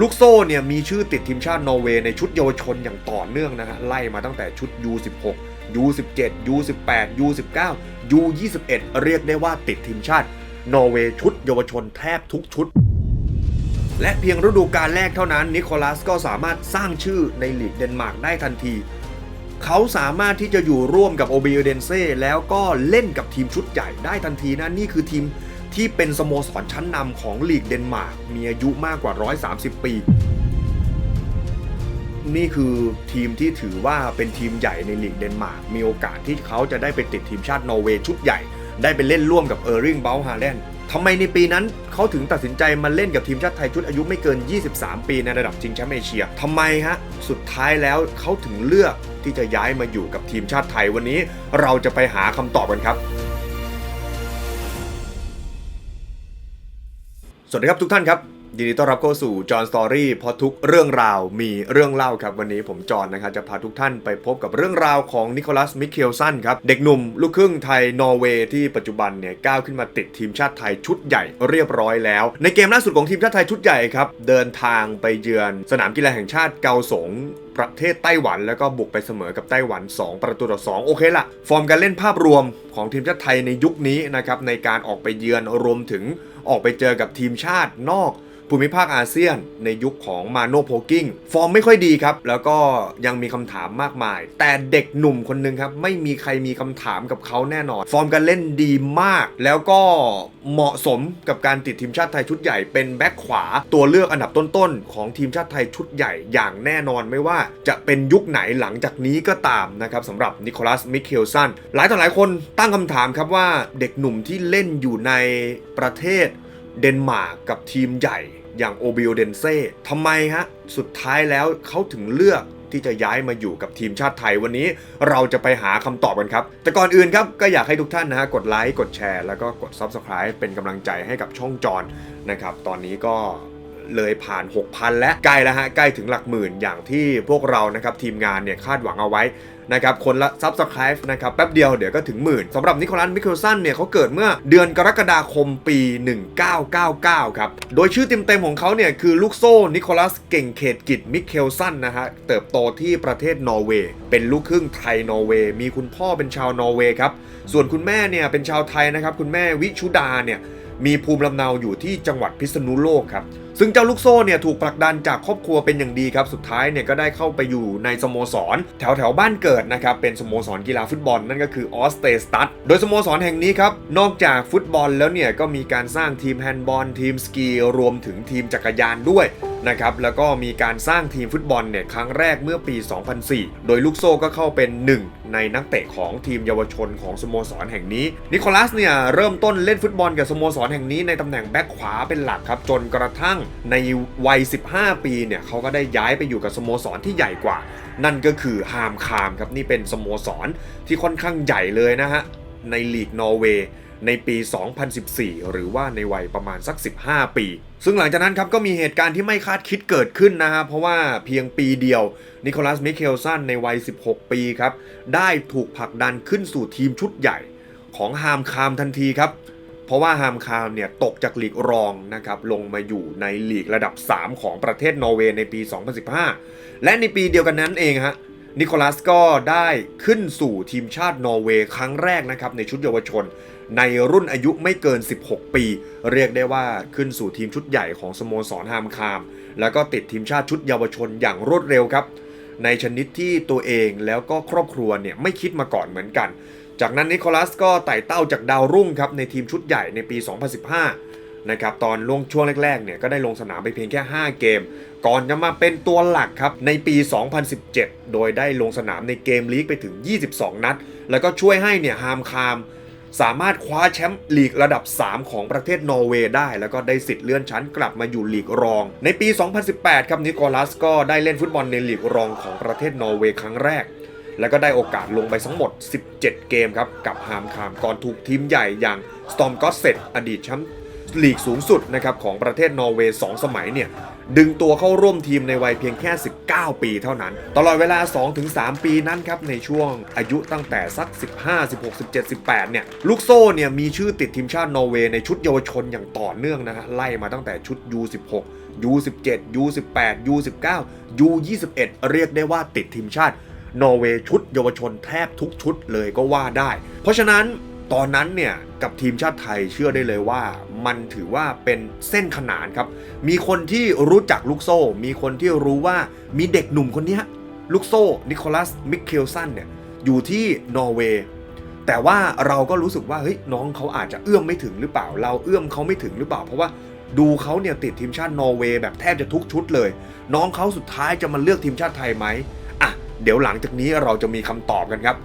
ลูกโซ่เนี่ยมีชื่อติดทีมชาตินอร์เวย์ในชุดเยาวชนอย่างต่อเนื่องนะฮะไล่มาตั้งแต่ชุด U16 U17 U18 U19 U21 เรียกได้ว่าติดทีมชาตินอร์เวย์ชุดเยาวชนแทบทุกชุด และเพียงฤดูกาลแรกเท่านั้น นิโคลัสก็สามารถสร้างชื่อในลีกเดนมาร์กได้ทันที เขาสามารถที่จะอยู่ร่วมกับโอเบเดนเซ่แล้วก็เล่นกับทีมชุดใหญ่ได้ทันทีนะนี่คือทีม ที่เป็นสโมสรชั้นนำของลีกเดนมาร์กมีอายุมากกว่า 130 ปี นี่คือทีมที่ถือว่าเป็นทีมใหญ่ในลีกเดนมาร์กมีโอกาสที่เขาจะได้ไปติดทีมชาตินอร์เวย์ชุดใหญ่ ได้ไปเล่นร่วมกับเออร์ริงเบลฮาเลนทำไมในปีนั้นเขาถึงตัดสินใจมาเล่นกับทีมชาติไทยชุดอายุไม่เกิน 23 ปีในระดับชิงแชมป์เอเชียทำไมฮะ สุดท้ายแล้วเขาถึงเลือกที่จะย้ายมาอยู่กับทีมชาติไทยวันนี้ เราจะไปหาคำตอบกันครับ สวัสดีครับทุกท่านครับยินดีต้อนรับเข้าสู่จอห์นสตอรี่เพราะทุกเรื่องราวมีเรื่องเล่าครับ วันนี้ผมจอห์นนะครับจะพาทุกท่านไปพบกับเรื่องราวของนิโคลัสมิเคลสันครับ เด็กหนุ่มลูกครึ่งไทย นอร์เวย์ที่ปัจจุบันเนี่ยก้าวขึ้นมาติดทีมชาติไทยชุดใหญ่เรียบร้อยแล้ว ในเกมล่าสุดของทีมชาติไทยชุดใหญ่ครับ เดินทางไปเยือนสนามกีฬาแห่งชาติเกาสง ประเทศไต้หวัน แล้วก็บุกไปเสมอกับไต้หวัน 2 ประตูต่อ 2 โอเคละฟอร์มการเล่นภาพรวมของทีมชาติไทยในยุคนี้นะครับในการออกไปเยือนรวมถึงออกไปเจอกับทีมชาตินอก ภูมิภาคอาเซียนในยุคของมาโนโพกิ้งฟอร์มไม่ค่อยดีครับ แล้วก็ยังมีคำถามมากมาย แต่เด็กหนุ่มคนหนึ่งครับ ไม่มีใครมีคำถามกับเขาแน่นอน ฟอร์มการเล่นดีมาก แล้วก็เหมาะสมกับการติดทีมชาติไทยชุดใหญ่เป็นแบ็คขวาตัวเลือกอันดับต้นๆ ของทีมชาติไทยชุดใหญ่อย่างแน่นอนไม่ว่าจะเป็นยุคไหนหลังจากนี้ก็ตามนะครับสำหรับนิโคลัสมิเคลสันหลายต่อหลายคนตั้งคำถามครับว่าเด็กหนุ่มที่เล่นอยู่ในประเทศ เดนมาร์กกับทีมใหญ่อย่างโอบิโอเดนเซ่ทำไมฮะ สุดท้ายแล้วเขาถึงเลือกที่จะย้ายมาอยู่กับทีมชาติไทยวันนี้เราจะไปหาคำตอบกันครับ แต่ก่อนอื่นครับ ก็อยากให้ทุกท่านนะฮะกดไลค์กดแชร์แล้วก็กด Subscribe เป็นกำลังใจให้กับช่องจอนนะครับ ตอนนี้ก็เลยผ่าน 6,000 และใกล้แล้วฮะ ใกล้ถึงหลักหมื่นอย่างที่พวกเรานะครับทีมงานเนี่ยคาดหวังเอาไว้ นะครับคนละ Subscribe นะครับแป๊บเดียวเดี๋ยวก็ถึงหมื่นสำหรับนิโคลัสมิเคิลสันเนี่ยเขาเกิดเมื่อเดือนกรกฎาคมปี 1999 ครับ โดยชื่อเต็มๆของเขาเนี่ยคือลูกโซ่นิโคลัสเก่งเขตกิจมิเคลสันนะฮะเติบโตที่ประเทศนอร์เวย์เป็นลูกครึ่งไทยนอร์เวย์มีคุณพ่อเป็นชาวนอร์เวย์ครับส่วนคุณแม่เนี่ยเป็นชาวไทยนะครับคุณแม่วิชุดาเนี่ยมีภูมิลำเนาอยู่ที่จังหวัดพิษณุโลกครับ ซึ่งเจ้าลูกโซ่เนี่ยถูกผลักดันจากครอบครัวเป็นอย่างดีครับสุดท้ายเนี่ยก็ได้เข้าไปอยู่ในสโมสร แถวแถวบ้านเกิดนะครับเป็นสโมสรกีฬาฟุตบอลนั่นก็คือออสเตสตัดโดยสโมสรแห่งนี้ครับนอกจากฟุตบอลแล้วเนี่ยก็มีการสร้างทีมแฮนด์บอลทีมสกีรวมถึงทีมจักรยานด้วย นะครับแล้วก็มีการสร้างทีมฟุตบอลเนี่ยครั้งแรกเมื่อปี 2004 โดยลูกโซ่ก็เข้าเป็นหนึ่งในนักเตะของทีมเยาวชนของสโมสรแห่งนี้ นิโคลัสเนี่ยเริ่มต้นเล่นฟุตบอลกับสโมสรแห่งนี้ในตำแหน่งแบ็คขวาเป็นหลักครับ จนกระทั่งในวัย 15 ปีเนี่ยเขาก็ได้ย้ายไปอยู่กับสโมสรที่ใหญ่กว่า นั่นก็คือฮามคามครับนี่เป็นสโมสรที่ค่อนข้างใหญ่เลยนะฮะในลีกนอร์เวย์ ในปี 2014 หรือว่าในวัยประมาณสัก 15 ปี ซึ่งหลังจากนั้นครับก็มีเหตุการณ์ที่ไม่คาดคิดเกิดขึ้นนะฮะ เพราะว่าเพียงปีเดียว นิโคลัส มิเคลสันในวัย 16 ปีครับ ได้ถูกผลักดันขึ้นสู่ทีมชุดใหญ่ของฮามคามทันทีครับ เพราะว่าฮามคามเนี่ยตกจากลีกรองนะครับลงมาอยู่ในลีกระดับ 3 ของประเทศนอร์เวย์ในปี 2015 และในปีเดียวกันนั้นเองฮะ นิโคลัสก็ได้ขึ้นสู่ทีมชาตินอร์เวย์ครั้งแรกนะครับในชุดเยาวชน ในรุ่นอายุไม่เกิน 16 ปี เรียกได้ว่าขึ้นสู่ทีมชุดใหญ่ของสโมสรฮามคาม แล้วก็ติดทีมชาติชุดเยาวชนอย่างรวดเร็วครับ ในชนิดที่ตัวเองแล้วก็ครอบครัวเนี่ยไม่คิดมาก่อนเหมือนกัน จากนั้นนิโคลัสก็ไต่เต้าจากดาวรุ่งครับในทีมชุดใหญ่ในปี 2015 นะครับตอนล่วงช่วงแรกๆเนี่ยก็ได้ลงสนามไปเพียงแค่ 5 เกม ก่อนจะมาเป็นตัวหลักครับในปี 2017 โดยได้ลงสนามในเกมลีกไปถึง 22 นัด แล้วก็ช่วยให้เนี่ยฮามคามสามารถคว้าแชมป์ลีกระดับ 3 ของประเทศนอร์เวย์ได้ แล้วก็ได้สิทธิ์เลื่อนชั้นกลับมาอยู่ลีกรอง ในปี 2018 ครับนิโคลัสก็ได้เล่นฟุตบอลในลีกรองของประเทศนอร์เวย์ครั้งแรก แล้วก็ได้โอกาสลงไปทั้งหมด 17 เกมครับ กับฮามคามก่อนถูกทีมใหญ่อย่างสตอมก็เซตอดีตแชมป์ ลีกสูงสุดนะครับของประเทศนอร์เวย์2สมัยเนี่ยดึงตัวเข้าร่วมทีมในวัยเพียงแค่ 19 ปีเท่านั้น ตลอดเวลา 2-3 ปีนั้นครับในช่วงอายุตั้งแต่สัก 15 16 17 18 เนี่ยลูกโซ่เนี่ยมีชื่อติดทีมชาตินอร์เวย์ในชุดเยาวชนอย่างต่อเนื่องนะฮะไล่มาตั้งแต่ชุด U16 U17 U18 U19 U21 เรียกได้ว่าติดทีมชาตินอร์เวย์ชุดเยาวชนแทบทุกชุดเลยก็ว่าได้ เพราะฉะนั้น ตอนนั้นเนี่ยกับทีมชาติไทยเชื่อได้เลยว่า มันถือว่าเป็นเส้นขนานครับ มีคนที่รู้จักลูกโซ่ มีคนที่รู้ว่ามีเด็กหนุ่มคนนี้ลูกโซ่ นิโคลัส มิเคลสันเนี่ยอยู่ที่นอร์เวย์แต่ว่าเราก็รู้สึกว่าเฮ้ยน้องเขาอาจจะเอื้อมไม่ถึงหรือเปล่า เราเอื้อมเขาไม่ถึงหรือเปล่า เพราะว่าดูเขาเนี่ยติดทีมชาตินอร์เวย์แบบแทบจะทุกชุดเลย น้องเขาสุดท้ายจะมาเลือกทีมชาติไทยไหมอะเดี๋ยวหลังจากนี้เราจะมีคำตอบกันครับ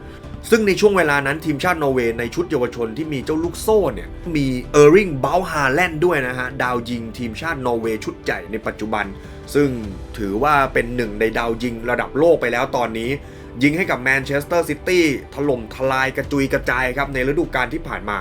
ซึ่งในช่วงเวลานั้นทีมชาตินอร์เวย์ในชุดเยาวชนที่มีเจ้าลูกโซ่เนี่ย มีเออร์ริงเบลฮาแลนด์ด้วยนะฮะ ดาวยิงทีมชาตินอร์เวย์ชุดใหญ่ในปัจจุบัน ซึ่งถือว่าเป็นหนึ่งในดาวยิงระดับโลกไปแล้วตอนนี้ ยิงให้กับแมนเชสเตอร์ซิตี้ถล่มทลายกระจุยกระจายครับในฤดูกาลที่ผ่านมา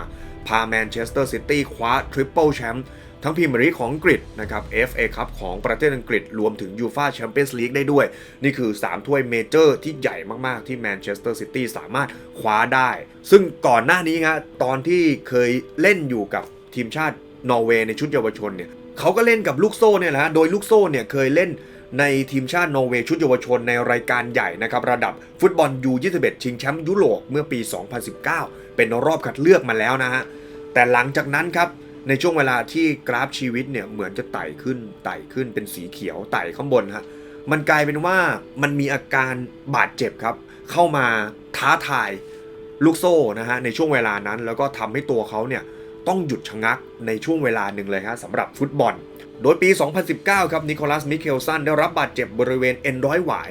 พาแมนเชสเตอร์ซิตี้คว้าทริปเปิลแชมป์ ทั้งพรีเมียร์ลีกของอังกฤษนะครับ FA คัพของประเทศอังกฤษรวมถึงยูฟาแชมเปี้ยนส์ลีกได้ด้วย นี่คือ 3 ถ้วยเมเจอร์ที่ใหญ่มาก ๆ ที่แมนเชสเตอร์ซิตี้สามารถคว้าได้ ซึ่งก่อนหน้านี้ครับตอนที่เคยเล่นอยู่กับทีมชาตินอร์เวย์ในชุดเยาวชนเนี่ยเขาก็เล่นกับลูกโซ่เนี่ยแหละโดยลูกโซ่เนี่ยเคยเล่นในทีมชาตินอร์เวย์ชุดเยาวชนในรายการใหญ่นะครับระดับฟุตบอล U21 ชิงแชมป์ยุโรปเมื่อปี 2019 เป็นรอบคัดเลือกมาแล้วนะฮะแต่หลังจากนั้นครับ ในช่วงเวลาที่กราฟชีวิตเนี่ยเหมือนจะไต่ขึ้นไต่ขึ้นเป็นสีเขียวไต่ข้างบนฮะมันกลายเป็นว่ามันมีอาการบาดเจ็บครับ เข้ามาท้าทายลูกโซ่นะฮะในช่วงเวลานั้น แล้วก็ทำให้ตัวเขาเนี่ยต้องหยุดชะงักในช่วงเวลาหนึ่งเลยฮะสำหรับฟุตบอล โดยปี 2019 ครับนิโคลัสมิเคลสันได้รับบาดเจ็บบริเวณเอ็นร้อยหวาย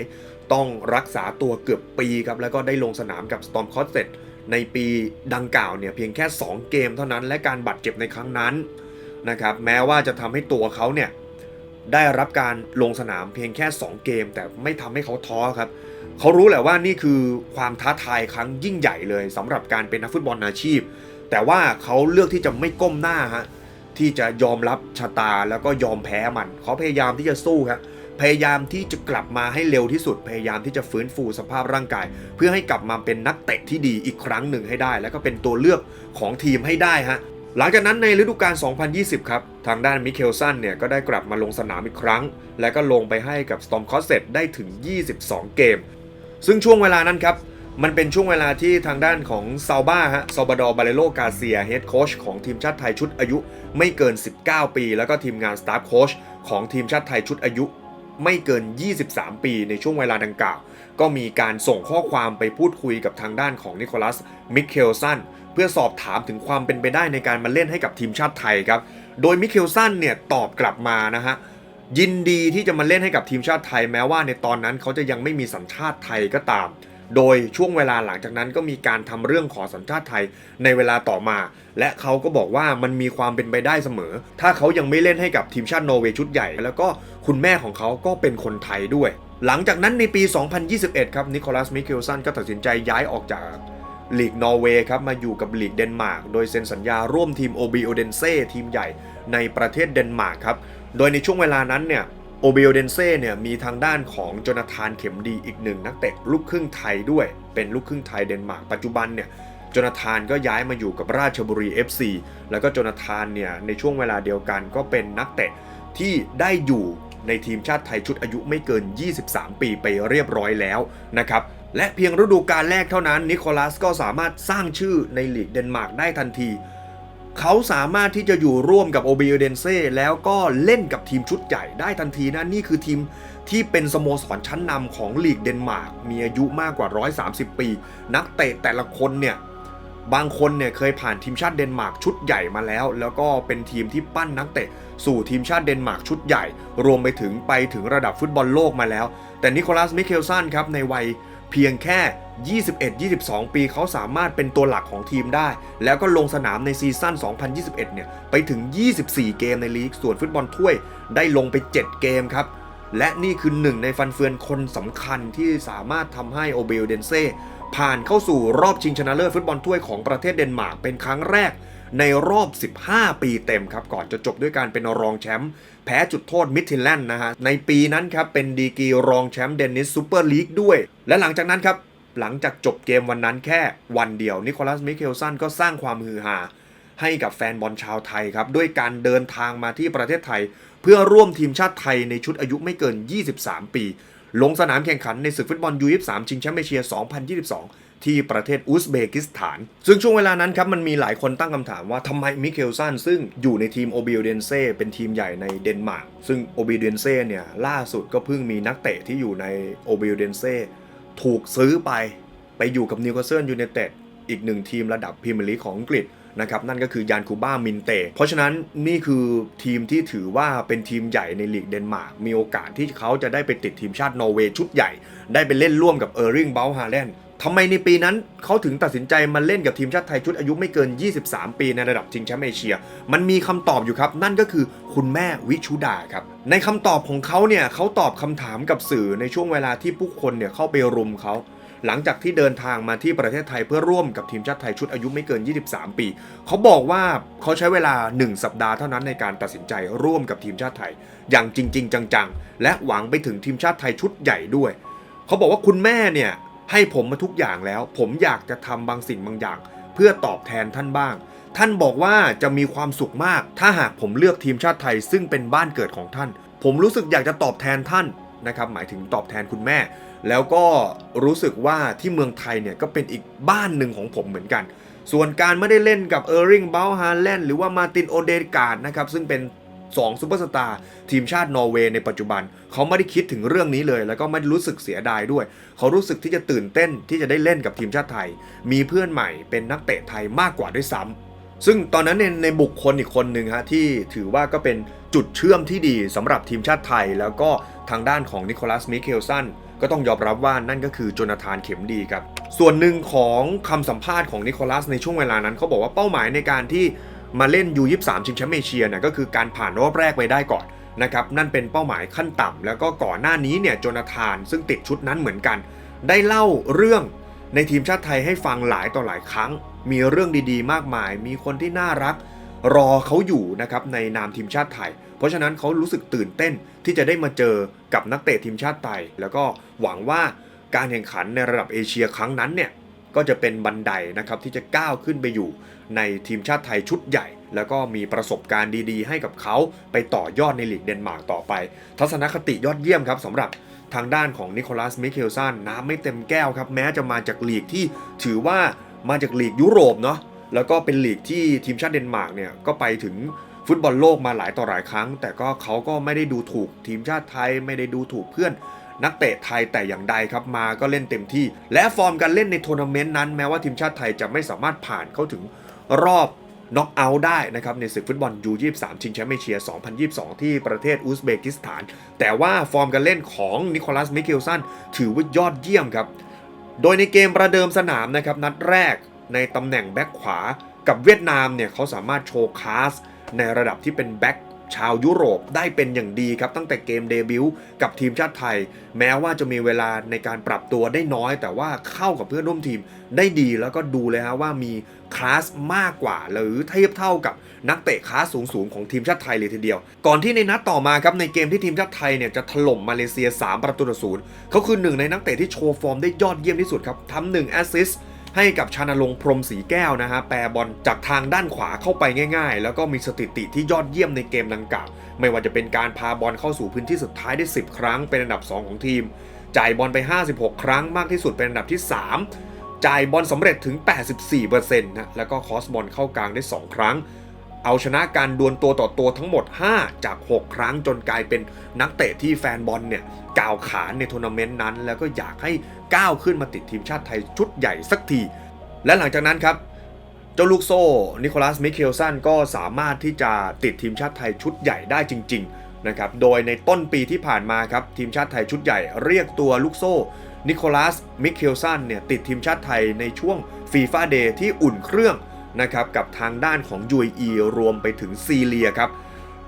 ต้องรักษาตัวเกือบปีครับแล้วก็ได้ลงสนามกับสตอมคอสเซต ในปีดังกล่าวเนี่ยเพียงแค่ 2 เกมเท่านั้น และการบาดเจ็บในครั้งนั้นนะครับแม้ว่าจะทำให้ตัวเขาเนี่ยได้รับการลงสนามเพียงแค่ 2 เกม แต่ไม่ทำให้เขาท้อครับเขารู้แหละว่านี่คือความท้าทายครั้งยิ่งใหญ่เลยสำหรับการเป็นนักฟุตบอลอาชีพ แต่ว่าเขาเลือกที่จะไม่ก้มหน้าฮะที่จะยอมรับชะตาแล้วก็ยอมแพ้มันเขาพยายามที่จะสู้ครับ พยายามที่จะกลับมาให้เร็วที่สุด พยายามที่จะฟื้นฟูสภาพร่างกาย เพื่อให้กลับมาเป็นนักเตะที่ดีอีกครั้งหนึ่งให้ได้ แล้วก็เป็นตัวเลือกของทีมให้ได้ฮะหลังจากนั้นในฤดูกาล 2020 ครับ ทางด้านมิเคลสันเนี่ยก็ได้กลับมาลงสนามอีกครั้ง และก็ลงไปให้กับสตอมคอสเซตได้ถึง 22 เกม ซึ่งช่วงเวลานั้นครับ มันเป็นช่วงเวลาที่ทางด้านของซาบ้าฮะซาบาดอร์บาเลโลกาเซียเฮดโค้ชของทีมชาติไทยชุดอายุไม่เกิน 19 ปี แล้วก็ทีมงานสตาฟโค้ชของทีมชาติไทยชุดอายุ ไม่เกิน 23 ปีในช่วงเวลาดังกล่าว ก็มีการส่งข้อความไปพูดคุยกับทางด้านของนิโคลัส มิเคลสัน เพื่อสอบถามถึงความเป็นไปได้ในการมาเล่นให้กับทีมชาติไทยครับ โดยมิเคลสันเนี่ยตอบกลับมานะฮะ ยินดีที่จะมาเล่นให้กับทีมชาติไทยแม้ว่าในตอนนั้นเขาจะยังไม่มีสัญชาติไทยก็ตาม โดยช่วงเวลาหลังจากนั้นก็มีการทำเรื่องขอสัญชาติไทยในเวลาต่อมา และเขาก็บอกว่ามันมีความเป็นไปได้เสมอ ถ้าเขายังไม่เล่นให้กับทีมชาตินอร์เวย์ชุดใหญ่ แล้วก็คุณแม่ของเขาก็เป็นคนไทยด้วย หลังจากนั้นในปี 2021 ครับนิโคลัสมิเคลสันก็ตัดสินใจย้ายออกจากลีกนอร์เวย์ครับมาอยู่กับลีกเดนมาร์กโดยเซ็นสัญญาร่วมทีมโอบิโอเดนเซ่ทีมใหญ่ในประเทศเดนมาร์กครับ โดยในช่วงเวลานั้นเนี่ย โอเบิโอเดนเซ่เนี่ยมีทางด้านของโจนาธานเข็มดีอีกหนึ่งนักเตะลูกครึ่งไทยด้วย เป็นลูกครึ่งไทยเดนมาร์กปัจจุบันเนี่ยจนาธานก็ย้ายมาอยู่กับราชบุรี FC แล้วก็จนาธานเนี่ยในช่วงเวลาเดียวกันก็เป็นนักเตะที่ได้อยู่ในทีมชาติไทยชุดอายุไม่เกิน 23 ปีไปเรียบร้อยแล้วนะครับ และเพียงฤดูกาลแรกเท่านั้นนิโคลัสก็สามารถสร้างชื่อในลีกเดนมาร์กได้ทันที เขาสามารถที่จะอยู่ร่วมกับโอเบเดนเซ่แล้วก็เล่นกับทีมชุดใหญ่ได้ทันทีนะนี่คือทีมที่เป็นสโมสรชั้นนำของลีกเดนมาร์กมีอายุมากกว่า 130 ปี นักเตะแต่ละคนเนี่ยบางคนเนี่ยเคยผ่านทีมชาติเดนมาร์กชุดใหญ่มาแล้ว แล้วก็เป็นทีมที่ปั้นนักเตะสู่ทีมชาติเดนมาร์กชุดใหญ่ รวมไปถึงไปถึงระดับฟุตบอลโลกมาแล้ว แต่นิโคลัสมิเคลสันครับในวัย เพียงแค่ 21-22 ปีเขาสามารถเป็นตัวหลักของทีมได้ แล้วก็ลงสนามในซีซั่น 2021 เนี่ย ไปถึง 24 เกมในลีก ส่วนฟุตบอลถ้วยได้ลงไป 7 เกมครับ และนี่คือหนึ่งในฟันเฟือนคนสำคัญที่สามารถทำให้โอเบลเดนเซ่ผ่านเข้าสู่รอบชิงชนะเลิศฟุตบอลถ้วยของประเทศเดนมาร์กเป็นครั้งแรก ในรอบ 15 ปีเต็มครับ ก่อนจะจบด้วยการเป็นรองแชมป์แพ้จุดโทษมิดทิลแลนด์นะฮะ ในปีนั้นครับ เป็นดีกีรองแชมป์เดนนิสซูเปอร์ลีกด้วย และหลังจากนั้นครับ หลังจากจบเกมวันนั้นแค่วันเดียว นิโคลัสมิเคลสันก็สร้างความฮือฮาให้กับแฟนบอลชาวไทยครับ ด้วยการเดินทางมาที่ประเทศไทย เพื่อร่วมทีมชาติไทยในชุดอายุไม่เกิน 23 ปี ลงสนามแข่งขันในศึกฟุตบอลยู23ชิงแชมป์เอเชีย 2022 ที่ประเทศอุซเบกิสถาน ซึ่งช่วงเวลานั้นครับมันมีหลายคนตั้งคำถามว่าทำไมมิเคลซันซึ่งอยู่ในทีมโอบิเดนเซ่เป็นทีมใหญ่ในเดนมาร์กซึ่งโอบิเดนเซ่เนี่ยล่าสุดก็เพิ่งมีนักเตะที่อยู่ในโอบิเดนเซ่ถูกซื้อไปไปอยู่กับนิวคาสเซิลยูไนเต็ดอีกหนึ่งทีมระดับพรีเมียร์ลีกของอังกฤษนะครับนั่นก็คือยานคูบ้ามินเต เพราะฉะนั้นนี่คือทีมที่ถือว่าเป็นทีมใหญ่ในลีกเดนมาร์กมีโอกาสที่เขาจะได้ไปติดทีมชาตินอร์เวย์ชุดใหญ่ ได้ไปเล่นร่วมกับเออร์ริงเบลฮาแลนด์ ทำไมในปีนั้นเขาถึงตัดสินใจมาเล่นกับทีมชาติไทยชุดอายุไม่เกิน 23 ปีในระดับชิงแชมป์เอเชีย มันมีคำตอบอยู่ครับ นั่นก็คือคุณแม่วิชุดาครับ ในคำตอบของเขาเนี่ยเขาตอบคำถามกับสื่อในช่วงเวลาที่ผู้คนเนี่ยเข้าไปรุมเขาหลังจากที่เดินทางมาที่ประเทศไทยเพื่อร่วมกับทีมชาติไทยชุดอายุไม่เกิน 23 ปี เขาบอกว่าเขาใช้เวลา 1 สัปดาห์เท่านั้นในการตัดสินใจร่วมกับทีมชาติไทย อย่างจริง ๆ จัง ๆ และหวังไปถึงทีมชาติไทยชุดใหญ่ด้วย เขาบอกว่าคุณแม่เนี่ย ให้ผมมาทุกอย่างแล้ว ผมอยากจะทำบางสิ่งบางอย่าง เพื่อตอบแทนท่านบ้าง ท่านบอกว่าจะมีความสุขมาก ถ้าหากผมเลือกทีมชาติไทย ซึ่งเป็นบ้านเกิดของท่าน ผมรู้สึกอยากจะตอบแทนท่านนะครับหมายถึงตอบแทนคุณแม่ แล้วก็รู้สึกว่าที่เมืองไทยเนี่ยก็เป็นอีกบ้านหนึ่งของผมเหมือนกัน ส่วนการไม่ได้เล่นกับเออร์ริงเบลฮาแลนหรือว่ามาตินโอเดกาดนะครับซึ่งเป็น 2ซูเปอร์สตาร์ทีมชาตินอร์เวย์ในปัจจุบัน เขาไม่ได้คิดถึงเรื่องนี้เลย แล้วก็ไม่รู้สึกเสียดายด้วย เขารู้สึกที่จะตื่นเต้นที่จะได้เล่นกับทีมชาติไทย มีเพื่อนใหม่เป็นนักเตะไทยมากกว่าด้วยซ้ำซึ่งตอนนั้นในในบุคคลอีกคนหนึ่งฮะที่ถือว่าก็เป็นจุดเชื่อมที่ดีสำหรับทีมชาติไทย แล้วก็ทางด้านของนิโคลัสมิเคลสันก็ต้องยอมรับว่านั่นก็คือโจนาธานเข็มดีครับ ส่วนหนึ่งของคำสัมภาษณ์ของนิโคลัสในช่วงเวลานั้นเขาบอกว่าเป้าหมายในการที่ มาเล่น U23 ชิงแชมป์เอเชียเนี่ยก็คือการผ่านรอบแรกไปได้ก่อนนะครับนั่นเป็นเป้าหมายขั้นต่ำแล้วก็ก่อนหน้านี้เนี่ยโจนาธานซึ่งติดชุดนั้นเหมือนกัน ได้เล่าเรื่องในทีมชาติไทยให้ฟังหลายต่อหลายครั้ง มีเรื่องดีๆ มากมาย มีคนที่น่ารัก รอเขาอยู่นะครับในนามทีมชาติไทย เพราะฉะนั้นเขารู้สึกตื่นเต้นที่จะได้มาเจอกับนักเตะทีมชาติไทย แล้วก็หวังว่าการแข่งขันในระดับเอเชียครั้งนั้นเนี่ย ก็จะเป็นบันไดนะครับที่จะก้าวขึ้นไปอยู่ในทีมชาติไทยชุดใหญ่ แล้วก็มีประสบการณ์ดีๆ ให้กับเขาไปต่อยอดในลีกเดนมาร์กต่อไป ทัศนคติยอดเยี่ยมครับสำหรับทางด้านของนิโคลัสมิเคลสันน้ำไม่เต็มแก้วครับ แม้จะมาจากลีกที่ถือว่ามาจากลีกยุโรปเนาะแล้วก็เป็นลีกที่ทีมชาติเดนมาร์กเนี่ยก็ไปถึงฟุตบอลโลกมาหลายต่อหลายครั้ง แต่ก็เขาก็ไม่ได้ดูถูกทีมชาติไทยไม่ได้ดูถูกเพื่อน นักเตะไทยแต่อย่างใดครับมาก็เล่นเต็มที่ และฟอร์มการเล่นในทัวร์นาเมนต์นั้นแม้ว่าทีมชาติไทยจะไม่สามารถผ่านเข้าถึงรอบน็อกเอาท์ได้นะครับในศึกฟุตบอลยู23 ชิงแชมป์เอเชีย 2022 ที่ประเทศอุซเบกิสถาน แต่ว่าฟอร์มการเล่นของนิโคลัส มิเคลสันถือว่ายอดเยี่ยมครับ โดยในเกมประเดิมสนามนะครับนัดแรกในตำแหน่งแบ็คขวากับเวียดนามเนี่ยเขาสามารถโชว์คลาสในระดับที่เป็นแบ็ค ชาวยุโรปได้เป็นอย่างดีครับ ตั้งแต่เกมเดบิวต์กับทีมชาติไทย แม้ว่าจะมีเวลาในการปรับตัวได้น้อย แต่ว่าเข้ากับเพื่อนร่วมทีมได้ดีแล้วก็ดูเลยฮะว่ามีคลาสมากกว่า หรือเทียบเท่ากับนักเตะคลาสสูงๆของทีมชาติไทยเลยทีเดียว ก่อนที่ในนัดต่อมาครับในเกมที่ทีมชาติไทยเนี่ยจะถล่มมาเลเซีย 3 ประตูต่อศูนย์เขาคือหนึ่งในนักเตะที่โชว์ฟอร์มได้ยอดเยี่ยมที่สุดครับทำหนึ่งแอสซิสต์ ให้กับชานรงค์พรมสีแก้วนะฮะแปรบอลจากทางด้านขวาเข้าไปง่าย ๆ แล้วก็มีสถิติที่ยอดเยี่ยมในเกมดังกล่าว ไม่ว่าจะเป็นการพาบอลเข้าสู่พื้นที่สุดท้ายได้ 10 ครั้งเป็นอันดับ 2 ของทีม จ่ายบอลไป 56 ครั้งมากที่สุดเป็นอันดับที่ 3 จ่ายบอลสำเร็จถึง 84%นะแล้วก็คอสบอลเข้ากลางได้ 2 ครั้ง เอาชนะการดวลตัวต่อตัวทั้งหมด 5 จาก 6 ครั้งจนกลายเป็นนักเตะที่แฟนบอลเนี่ยกล่าวขานในทัวร์นาเมนต์นั้น แล้วก็อยากให้ก้าวขึ้นมาติดทีมชาติไทยชุดใหญ่สักที และหลังจากนั้นครับ เจ้าลูกโซ่ นิโคลัส มิเคลสันก็สามารถที่จะติดทีมชาติไทยชุดใหญ่ได้จริง ๆ นะครับ โดยในต้นปีที่ผ่านมาครับทีมชาติไทยชุดใหญ่เรียกตัวลูกโซ่นิโคลัส มิเคลสันเนี่ยติดทีมชาติไทยในช่วงฟีฟ่าเดย์ที่อุ่นเครื่อง นะครับกับทางด้านของ UAE รวมไปถึงซีเรียครับ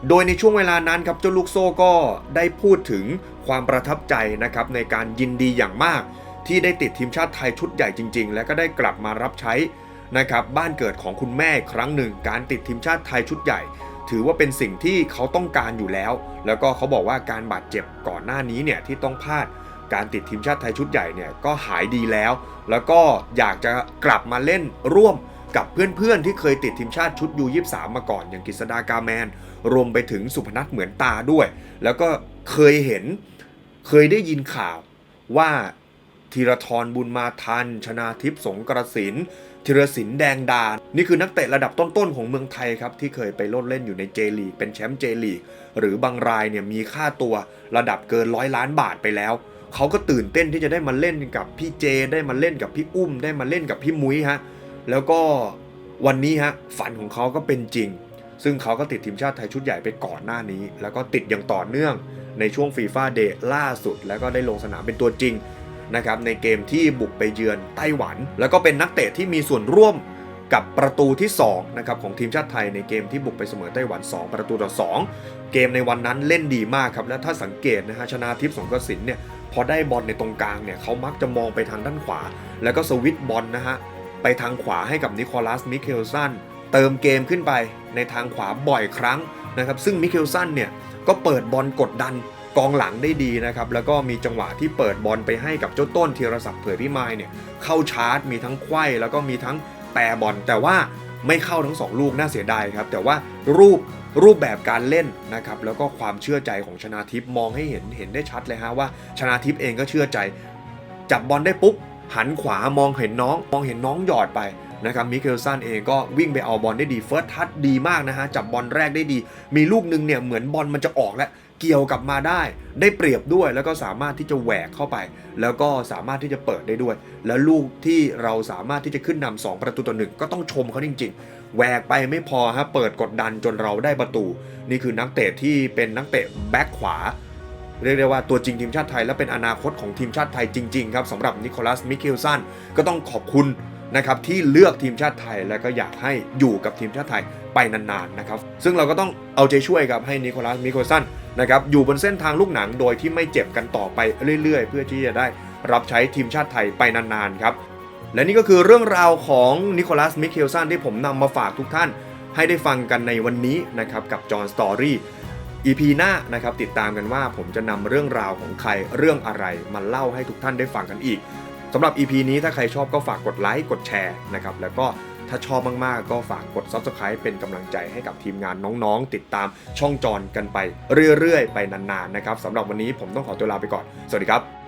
โดยในช่วงเวลานั้นครับเจ้าลูกโซ่ก็ได้พูดถึงความประทับใจนะครับในการยินดีอย่างมาก ที่ได้ติดทีมชาติไทยชุดใหญ่จริง ๆ และก็ได้กลับมารับใช้นะครับบ้านเกิดของคุณแม่ครั้งหนึ่ง การติดทีมชาติไทยชุดใหญ่ ถือว่าเป็นสิ่งที่เขาต้องการอยู่แล้ว แล้วก็เขาบอกว่าการบาดเจ็บก่อนหน้านี้เนี่ยที่ต้องพลาดการติดทีมชาติไทยชุดใหญ่เนี่ยก็หายดีแล้ว แล้วก็อยากจะกลับมาเล่นร่วม กับเพื่อนๆที่เคยติดทีมชาติชุดยู23มาก่อนอย่างกฤษดากาแมน รวมไปถึงสุพนัทเหมือนตาด้วย แล้วก็เคยเห็นเคยได้ยินข่าวว่าธีรทรบุญมาทัน ชนาทิพย์สงกระสินธีรศิลปแดงดา นี่คือนักเตะระดับต้นๆของเมืองไทยครับ ที่เคยไปโลดเล่นอยู่ในเจลีกเป็นแชมป์เจลีกหรือบางรายเนี่ยมีค่าตัวระดับเกินร้อยล้านบาทไปแล้ว เขาก็ตื่นเต้นที่จะได้มาเล่นกับพี่เจ ได้มาเล่นกับพี่อุ้ม ได้มาเล่นกับพี่มุ้ยฮะ แล้วก็วันนี้ฮะฝันของเขาก็เป็นจริง ซึ่งเขาก็ติดทีมชาติไทยชุดใหญ่ไปก่อนหน้านี้ แล้วก็ติดอย่างต่อเนื่องในช่วงฟีฟ่าเดย์ล่าสุด แล้วก็ได้ลงสนามเป็นตัวจริงนะครับในเกมที่บุกไปเยือนไต้หวัน แล้วก็เป็นนักเตะที่มีส่วนร่วมกับประตูที่2นะครับของทีมชาติไทยในเกมที่บุกไปเสมอไต้หวัน 2 ประตูต่อ 2 เกมในวันนั้นเล่นดีมากครับ และถ้าสังเกตนะฮะชนาทิพย์สงกรสินเนี่ยพอได้บอลในตรงกลางเนี่ยเขามักจะมองไปทางด้านขวา แล้วก็สวิตบอลนะฮะ ไปทางขวาให้กับนิโคลัสมิเคลสันเติมเกมขึ้นไปในทางขวาบ่อยครั้งนะครับ ซึ่งมิเคลสันเนี่ยก็เปิดบอลกดดันกองหลังได้ดีนะครับ แล้วก็มีจังหวะที่เปิดบอลไปให้กับเจ้าต้นธีรศักดิ์เผยพิมายเนี่ยเข้าชาร์จ มีทั้งไขว้แล้วก็มีทั้งแปรบอลแต่ว่าไม่เข้าทั้งสองลูกน่าเสียดายครับ แต่ว่ารูปรูปแบบการเล่นนะครับแล้วก็ความเชื่อใจของชนาทิพย์มองให้เห็นเห็นได้ชัดเลยฮะว่าชนาทิพย์เองก็เชื่อใจ จับบอลได้ปุ๊บ หันขวามองเห็นน้อง มองเห็นน้องหยอดไปนะครับมิเคลสันเองก็วิ่งไปเอาบอลได้ดีเฟิร์สทัชดีมากนะฮะ จับบอลแรกได้ดี มีลูกหนึงเนี่ยเหมือนบอลมันจะออกแล้ว เกี่ยวกลับมาได้ ได้เปรียบด้วยแล้วก็สามารถที่จะแหวกเข้าไป แล้วก็สามารถที่จะเปิดได้ด้วย แล้วลูกที่เราสามารถที่จะขึ้นนำสองประตูต่อหนึ่งก็ต้องชมเขาจริง ๆแหวกไปไม่พอฮะเปิดกดดันจนเราได้ประตู นี่คือนักเตะที่เป็นนักเตะแบ็คขวา เรียกได้ว่าตัวจริงทีมชาติไทย และเป็นอนาคตของทีมชาติไทยจริงๆครับสำหรับนิโคลัสมิเคิลสันก็ต้องขอบคุณนะครับที่เลือกทีมชาติไทยและก็อยากให้อยู่กับทีมชาติไทยไปนานๆนะครับซึ่งเราก็ต้องเอาใจช่วยครับให้นิโคลัสมิเคลสันนะครับอยู่บนเส้นทางลูกหนังโดยที่ไม่เจ็บกันต่อไปเรื่อยๆ เพื่อที่จะได้รับใช้ทีมชาติไทยไปนานๆครับและนี่ก็คือเรื่องราวของนิโคลัสมิเคลสันที่ผมนำมาฝากทุกท่านให้ได้ฟังกันในวันนี้นะครับกับจอห์นสตอรี่ EP หน้านะครับติดตามกันว่าผมจะนำเรื่องราวของใครเรื่องอะไรมาเล่าให้ทุกท่านได้ฟังกันอีกสำหรับ EP นี้ถ้าใครชอบก็ฝากกดไลค์กดแชร์นะครับแล้วก็ถ้าชอบมากๆ ก็ฝากกด Subscribe เป็นกำลังใจให้กับทีมงานน้องๆ ติดตามช่องจอนกันไปเรื่อยๆ ไปนานๆนะครับสำหรับวันนี้ผมต้องขอตัวลาไปก่อน สวัสดีครับ